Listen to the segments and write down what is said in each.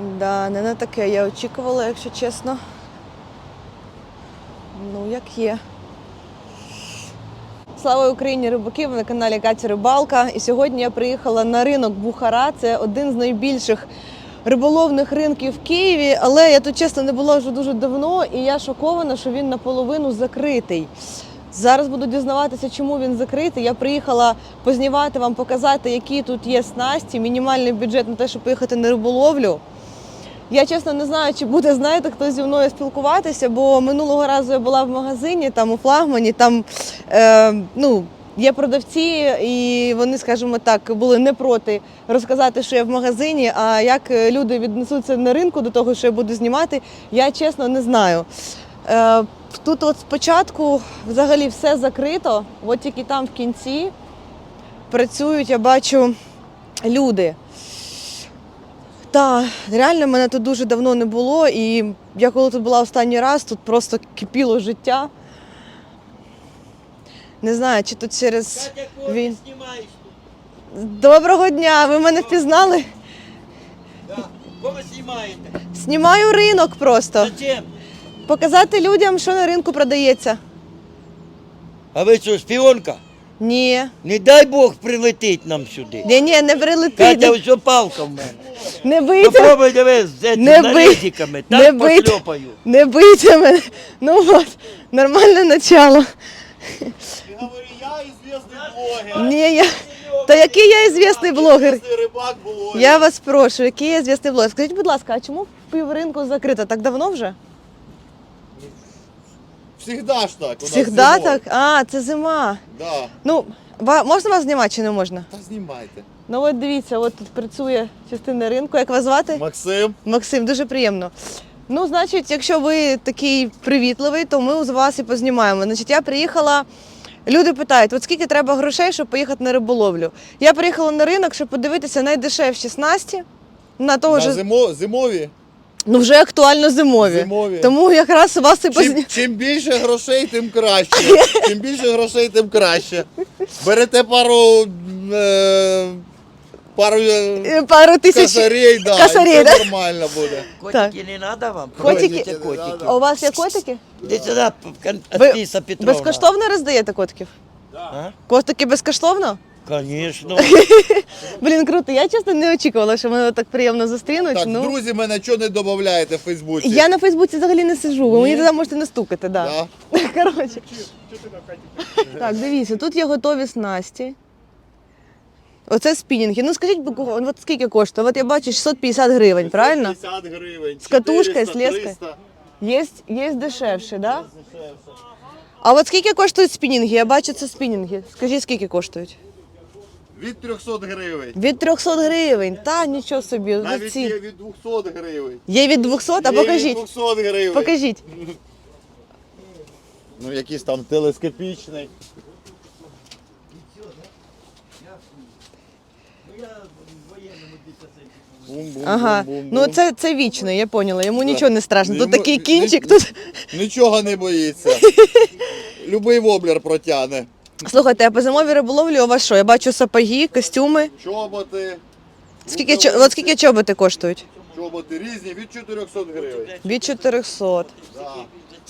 Да, не на таке я очікувала, якщо чесно. Ну, як є. Слава Україні, рибаки! Ви на каналі Катя Рибалка. І сьогодні я приїхала на ринок Бухара. Це один з найбільших риболовних ринків в Києві. Але я тут чесно не була вже дуже давно, і я шокована, що він наполовину закритий. Зараз буду дізнаватися, чому він закритий. Я приїхала познімати вам, показати, які тут є снасті, мінімальний бюджет на те, щоб поїхати на риболовлю. Я чесно не знаю, чи буде знаєте, хто зі мною спілкуватися, бо минулого разу я була в магазині, там у флагмані, там е, ну, є продавці, і вони, скажімо так, були не проти розказати, що я в магазині. А як люди віднесуться на ринку до того, що я буду знімати, я чесно не знаю. Е, тут от спочатку взагалі все закрито, от тільки там в кінці працюють, я бачу, люди. Так, реально мене тут дуже давно не було, і я коли тут була останній раз, тут просто кипіло життя. Не знаю, чи тут через він. Доброго дня! Ви мене впізнали? Да. Кого знімаєте? Знімаю ринок просто. Зачем? Показати людям, що на ринку продається. А ви що, шпіонка? Ні. Не дай Бог прилетить нам сюди. Ні, ні, не прилетить. Катя, ось що палка в мене. Не бийте, Попробуй диви з Не цими бий- нарізиками. не Так бийте. пошльопаю. не бийте мене. Ну от, нормальне начало. Ты говори, я известный блогер. Ні, я. Та який я ізвісний блогер? Известный рыбак блогер. Я вас прошу, який я звісний блогер. Скажіть, будь ласка, а чому півринку закрито? Так давно вже? Всегда ж так. у нас Всегда зимой. так? А, це зима. Да. Ну, ва- можна вас знімати чи не можна? Та знімайте. Ну от дивіться, от тут працює частина ринку. Як вас звати? Максим, Максим, дуже приємно. Ну, значить, якщо ви такий привітливий, то ми з вас і познімаємо. Значить, я приїхала. Люди питають, от скільки треба грошей, щоб поїхати на риболовлю. Я приїхала на ринок, щоб подивитися найдешевші снасті. На того на ж зимо, зимові. Ну вже актуально зимові. Зимові. Тому якраз у вас і позні... Чим, чим більше грошей, тим краще. Чим більше грошей, тим краще. Берете пару. Е, пару е, Е, пару тисяч. косарей, да, косарей, і да? нормально буде. Котики не треба вам? Котики? Котики. А у вас є котики? Іди сюди, Ви Петровна. безкоштовно роздаєте котиків? А? Котики безкоштовно? Конечно. Блін, круто. Я чесно не очікувала, що мене так приємно зустрінуть. Так, ну. друзі, мене чого не додаєте в Фейсбуці? Я на Фейсбуці взагалі не сижу, ви мені туди можете не стукати, да. Да. Коротше. Так, дивіться, тут є готові снасті. Оце спінінги. Ну скажіть, бу- от скільки коштує? От я бачу 650 гривень, правильно? 50 гривень. З катушкою, 400, з леской? 300. Є, є дешевше, да? А от скільки коштують спінінги? Я бачу, це спінінги. Скажіть, скільки коштують? Від 300 гривень. Від 300 гривень. Та нічого собі. Навіть ці. є від 200 гривень. Є від 200, а Є від покажіть. 200 гривень. Покажіть. Ну, якийсь там телескопічний. Бум-бум, Ага. бум-бум, Ну бум. це, це вічний, я поняла. Йому нічого не страшно. Тут Йому- такий кінчик, тут. Нічого не боїться. Любий воблер протягне. Слухайте, а по зимовій риболовлі у вас що? Я бачу сапоги, костюми. Чоботи. Скільки, чо- от скільки чоботи коштують? Чоботи різні від 400 гривень. Від 400. Да.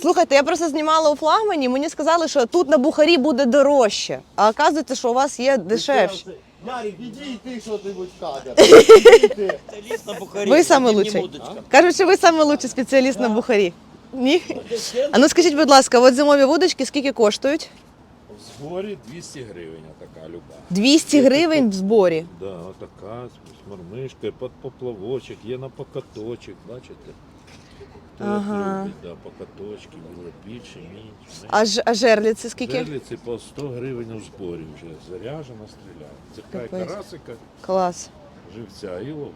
Слухайте, я просто знімала у флагмані, мені сказали, що тут на Бухарі буде дорожче. А оказується, що у вас є дешевше. Ярик, іди і ти що-небудь кадр. Спеціаліст на Бухарі. Ви саме лучший. Кажуть, що ви саме лучший спеціаліст на Бухарі. Ні? А ну скажіть, будь ласка, от зимові вудочки скільки коштують? Зборі 200 гривень, така люба. 200 гривень в зборі. Да, отака з мормишкою, під поплавочок, є на покаточок, бачите? Теж Ага. люблять, да, покаточки, були більше, менше. А, ж, а жерліці скільки? Жерлиці по 100 гривень у зборі вже, заряжена, стріляє. Цепляє Капець. карасика, Клас. живця і лови.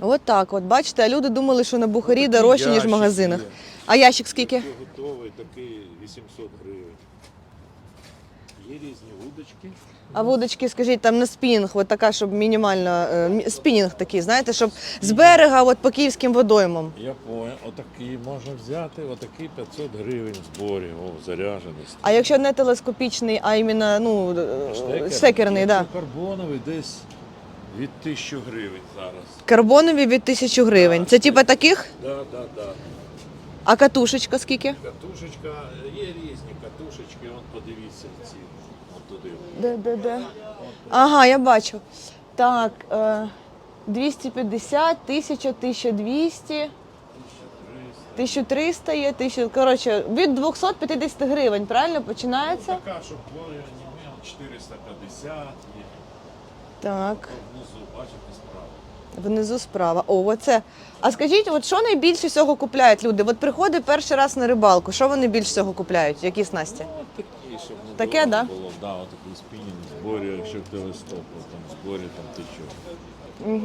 От так, от бачите, а люди думали, що на Бухарі дорожче, ніж в магазинах. є. А ящик скільки? Готовий, такий 800 гривень. Є різні вудочки. А вудочки, скажіть, там на спінінг, от така, щоб мінімально е, спінінг такий, знаєте, щоб з берега, от по київським водоймам. Я понял, отакий можна взяти, отакий 500 гривень в зборі, о, заряженість. А якщо не телескопічний, а іменно ну, е, штекерний, да. Карбоновий десь Від 1000 гривень зараз. Карбонові від 1000 гривень. Це типа таких? Да, да, да. А катушечка скільки? Катушечка, є різні катушечки, от подивіться ці. От туди. Де, де, де? Ага, я бачу. Так, е, 250, 1000, 1200, 1300 є, 1000, коротше, від 250 гривень, правильно починається? Така, щоб була не 450 є. Так, Внизу, бачите, справа. Внизу справа. О, оце. А скажіть, от що найбільше всього купляють люди? От приходить перший раз на рибалку, що вони більше всього купляють? Які снасті? Ну, такі, щоб не Таке, дорого да? було. Да, от такий спінінг зборі, якщо телестоп, от там зборі там тече. Угу.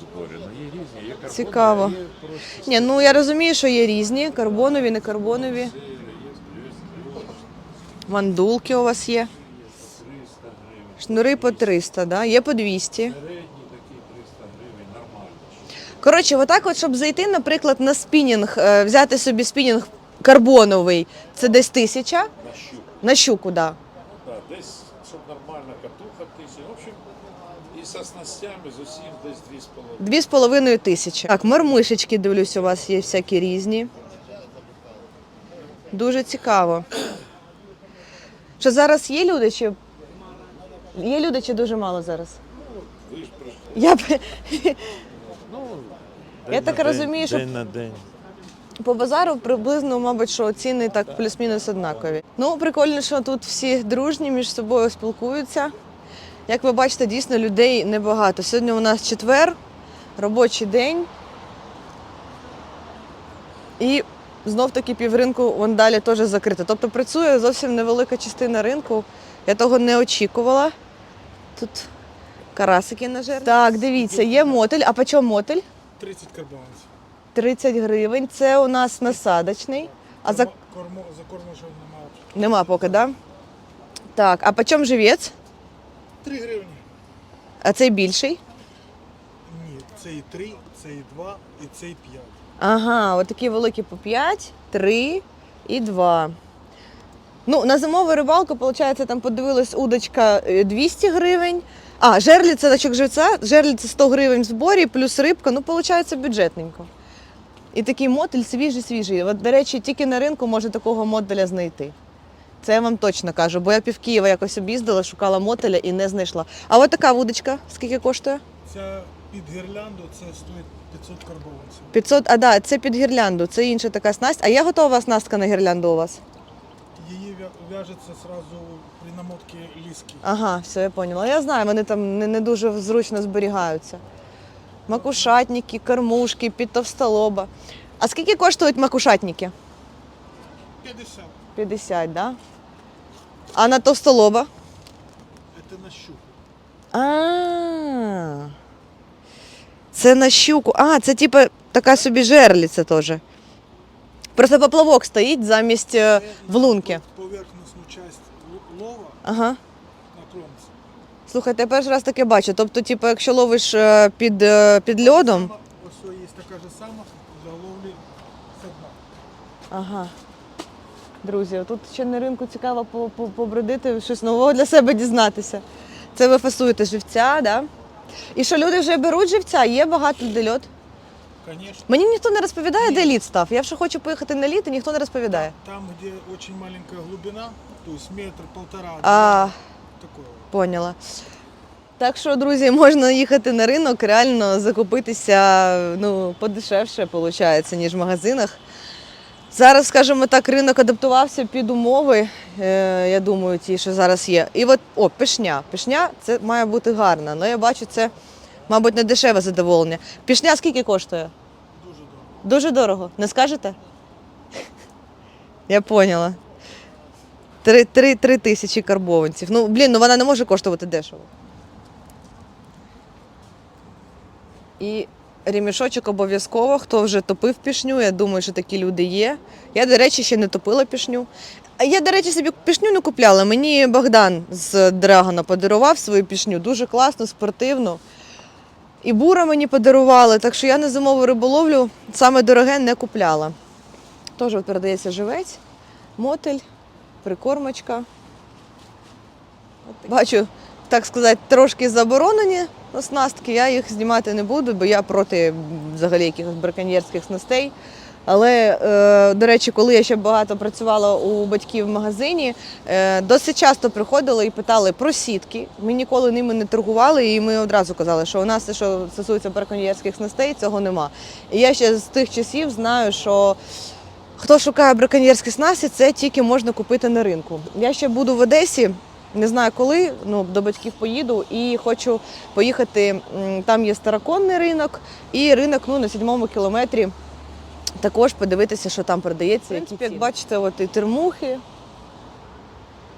Зборі. Ну, є різні, є карбонові, Цікаво. є просто Ні, ну я розумію, що є різні, карбонові, не карбонові. сири, є плюс, Мандулки у вас є. 300 гривень. Шнури по 300, да? є по 200. Середній такий 300 гривень, нормально. Коротше, отак, от, щоб зайти, наприклад, на спінінг, е, взяти собі спінінг карбоновий, це десь тисяча На щуку. на щуку, да. Да, десь, щоб нормальна катуха тисяча. В общем, і со снастями з усім десь 2,5. Дві з половиною тисячі. Так, мармишечки, дивлюсь, у вас є всякі різні. Дуже цікаво. Що зараз є люди, чи є люди, чи дуже мало зараз? Ви ж прийшли. Я б Ну, Я так розумію, що День на день. По базару приблизно, мабуть, що ціни так плюс-мінус однакові. Ну, прикольно, що тут всі дружні між собою спілкуються. Як ви бачите, дійсно людей небагато. Сьогодні у нас четвер, робочий день. І знов таки півринку вон далі теж закрито. Тобто працює зовсім невелика частина ринку. Я того не очікувала. Тут карасики на жер. Так, дивіться, є мотель. А по чому мотель? 30 карбованців. 30 гривень. Це у нас насадочний. А за Кормо, за корму вже немає. нема поки, да? Так, а по чому живець? 3 гривні. А цей більший? Ні, це і 3, це і 2, і це і 5. Ага, от такі великі по 5, 3 і 2. Ну, на зимову рибалку, виходить, там подивилась удочка е, 200 гривень. А, жерлі це дачок живця, жерлі це 100 гривень в зборі, плюс рибка, ну, виходить, бюджетненько. І такий мотель свіжий-свіжий. От, до речі, тільки на ринку можна такого мотеля знайти. Це я вам точно кажу, бо я пів Києва якось об'їздила, шукала мотеля і не знайшла. А от така вудочка, скільки коштує? Ця під гірлянду це стоїть 500 карбованців. 500, а да, це під гірлянду, це інша така снасть. А є готова снастка на гірлянду у вас? Її в'я- в'яжеться одразу при намотці ліски. Ага, все, я поняла. Я знаю, вони там не, не дуже зручно зберігаються. Макушатники, кормушки, під товстолоба. А скільки коштують макушатники? 50. 50, да? А на товстолоба? Це на щуку. А. Це на щуку. А, це типу така собі жерліця теж. Просто поплавок стоїть замість е, влунки. Поверхностну частину лова Ага. на кромці. Слухайте, я перший раз таке бачу. Тобто, типу, якщо ловиш е, під, е, під льодом. Ось є така ж сама для ловлі з дна. Ага. Друзі, тут ще на ринку цікаво по- по- побродити, щось нового для себе дізнатися. Це ви фасуєте живця, да? І що люди вже беруть живця, є багато де льот. Конечно. Мені ніхто не розповідає, де лід став. Я вже хочу поїхати на лід, і ніхто не розповідає. Там, где очень маленькая глубина, то есть метр, полтора, А, два, такое. поняла. Так що, друзі, можна їхати на ринок, реально закупитися ну, подешевше, виходить, ніж в магазинах. Зараз, скажімо так, ринок адаптувався під умови, е, я думаю, ті, що зараз є. І от, о, пішня. Пішня це має бути гарна. але я бачу, це, мабуть, не дешеве задоволення. Пішня скільки коштує? Дуже добре. Дуже дорого. Не скажете? Я поняла. Три, три, три тисячі карбованців. Ну, блін, ну вона не може коштувати дешево. І ремішочок обов'язково, хто вже топив пішню, я думаю, що такі люди є. Я, до речі, ще не топила пішню. Я, до речі, собі пішню не купляла. Мені Богдан з Драгона подарував свою пішню. Дуже класно, спортивно. І бура мені подарували, так що я на зимову риболовлю саме дороге не купляла. От передається живець, мотель, прикормочка. Бачу, так сказати, трошки заборонені оснастки, я їх знімати не буду, бо я проти взагалі якихось браконьєрських снастей. Але, е, до речі, коли я ще багато працювала у батьків в магазині, е, досить часто приходили і питали про сітки. Ми ніколи ними не торгували, і ми одразу казали, що у нас, те, що стосується браконьєрських снастей, цього нема. І я ще з тих часів знаю, що хто шукає браконьєрські снасті, це тільки можна купити на ринку. Я ще буду в Одесі. Не знаю коли, ну до батьків поїду і хочу поїхати. Там є староконний ринок і ринок ну, на сьомому кілометрі. Також подивитися, що там продається. Які як бачите, от і термухи,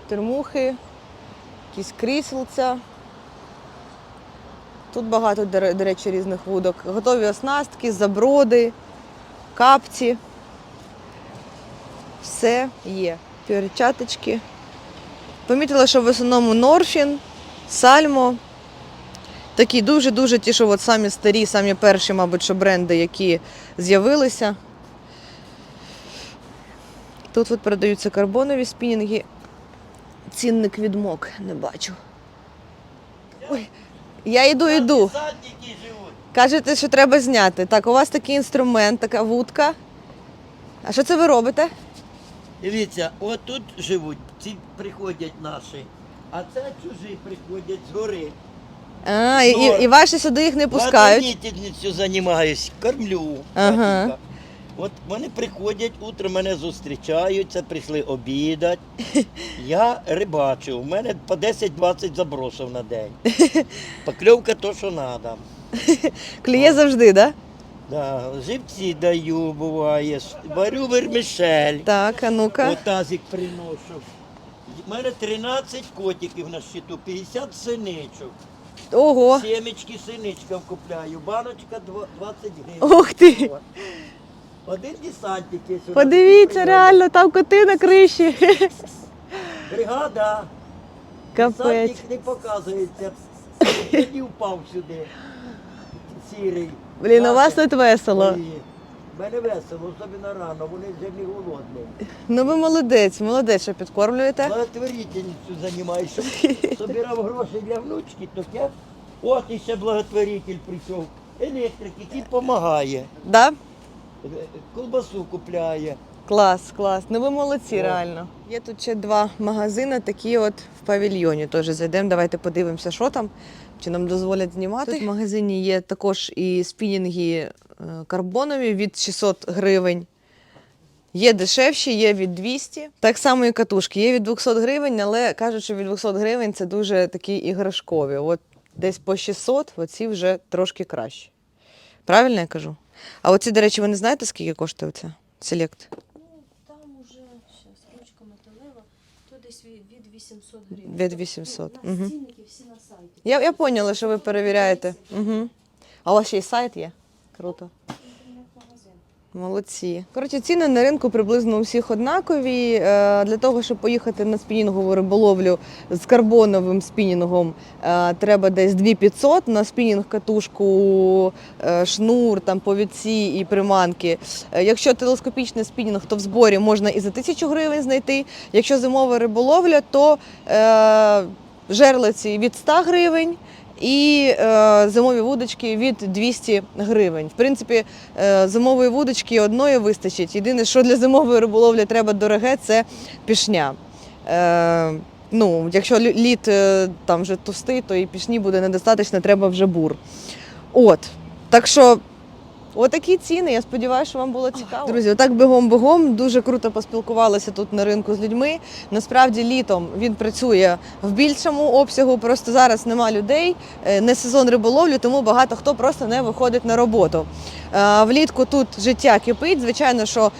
термухи, якісь кріселця. Тут багато, до речі, різних вудок. Готові оснастки, заброди, капці. Все є. Перчаточки. Помітила, що в основному Норфін, Сальмо. Такі дуже-дуже ті, що от самі старі, самі перші, мабуть, що бренди, які з'явилися. Тут от продаються карбонові спінінги. Цінник відмок не бачу. Ой, я йду, йду. Кажете, що треба зняти. Так, у вас такий інструмент, така вудка. А що це ви робите? Дивіться, от тут живуть, ці приходять наші, а це чужі приходять з гори. А, і, і, і ваші сюди їх не пускають. Я Благодійністю займаюсь, кормлю. Ага. батька. От вони приходять, утром мене зустрічають, це прийшли обідати. Я рибачу, у мене по 10-20 забросів на день. Покльовка то, що треба. Клює завжди, так? Да, живці даю, буває, варю вермішель. Так, а ну-ка. Отазик приношу. У мене 13 котиків на щиту, 50 синичок. Ого. Сімечки синичкам купляю, баночка 20 гривень. Ух ти! Один десантик є сюди. Подивіться, реально, там коти на криші. Бригада. Капець. Десантик не показується. Тоді впав сюди. Сірий. Блін, у вас тут весело. Ой, Мене весело, особливо рано, вони вже не голодні. Ну ви молодець, молодець, що підкормлюєте. Благотворительницю займаюся, щоб собирав гроші для внучки, то я от іще благотворитель прийшов, електрик, який допомагає, Да? Колбасу купляє. Клас, клас. Ну ви молодці, О. реально. Є тут ще два магазини, такі от в павільйоні. Теж зайдемо. Давайте подивимося, що там. Чи нам дозволять знімати. Тут в магазині є також і спінінги е, карбонові від 600 гривень. Є дешевші, є від 200. Так само і катушки. Є від 200 гривень, але кажуть, що від 200 гривень це дуже такі іграшкові. От десь по 600, оці вже трошки краще. Правильно я кажу? А оці, до речі, ви не знаєте, скільки коштує оця? Селект? Ну, там уже щас, ручка металева, то десь від, від 800 гривень. Від Тобто, 800, Ну, мгм. на цінники всі на сайті. Я, я поняла, що ви перевіряєте. Угу. А у вас ще й сайт є? Круто. Молодці. Коротше, ціни на ринку приблизно у всіх однакові. Е, Для того, щоб поїхати на спінінгову риболовлю з карбоновим спінінгом, е, треба десь 2500 на спінінг катушку, е, шнур, там повідці і приманки. Якщо телескопічний спінінг, то в зборі можна і за 1000 гривень знайти. Якщо зимова риболовля, то жерлиці від 100 гривень. І е, зимові вудочки від 200 гривень. В принципі, е, зимової вудочки одної вистачить. Єдине, що для зимової риболовлі треба дороге, це пішня. Е, ну, якщо лі- лід е, там вже товстий, то і пішні буде недостатньо, треба вже бур. От. Так що. Отакі ціни. Я сподіваюся, що вам було цікаво. Друзі, отак бігом-бігом. Дуже круто поспілкувалися тут на ринку з людьми. Насправді літом він працює в більшому обсягу. Просто зараз нема людей, е, не сезон риболовлі, тому багато хто просто не виходить на роботу. Е, Влітку тут життя кипить. Звичайно, що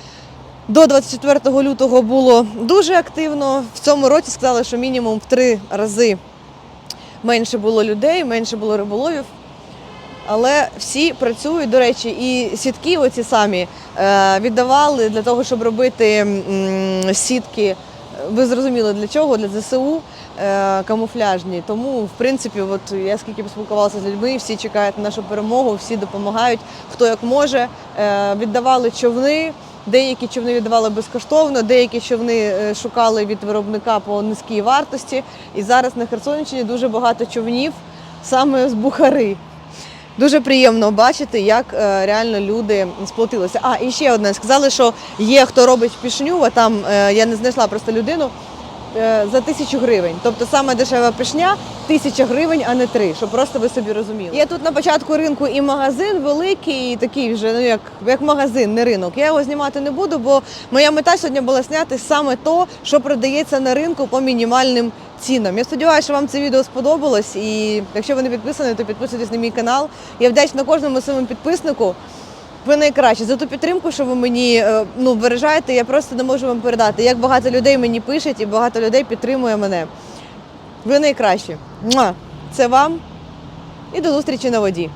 до 24 лютого було дуже активно. В цьому році сказали, що мінімум в три рази менше було людей, менше було риболовів. Але всі працюють, до речі, і сітки, оці самі е, віддавали для того, щоб робити сітки. Ви зрозуміли для чого? Для ЗСУ е, камуфляжні. Тому, в принципі, от я скільки поспілкувалася з людьми, всі чекають на нашу перемогу, всі допомагають, хто як може. Е, віддавали човни. Деякі човни віддавали безкоштовно, деякі човни шукали від виробника по низькій вартості. І зараз на Херсонщині дуже багато човнів саме з Бухари. Дуже приємно бачити, як е, реально люди сплотилися. А, і ще одне. Сказали, що є хто робить пішню, а там е, я не знайшла просто людину е, за тисячу гривень. Тобто саме дешева пішня тисяча гривень, а не три, щоб просто ви собі розуміли. Є тут на початку ринку і магазин великий, і такий вже ну як, як магазин, не ринок. Я його знімати не буду, бо моя мета сьогодні була зняти саме то, що продається на ринку по мінімальним цінам. Я сподіваюся, що вам це відео сподобалось. І якщо ви не підписані, то підписуйтесь на мій канал. Я вдячна кожному своєму підписнику. Ви найкраще за ту підтримку, що ви мені е, ну, виражаєте, я просто не можу вам передати. Як багато людей мені пишуть і багато людей підтримує мене. Ви найкращі. Це вам і до зустрічі на воді.